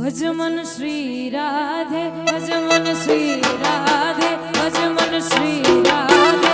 ભજમન Shri Radhe ભજમન Shri Radhe ભજમન Shri Radhe.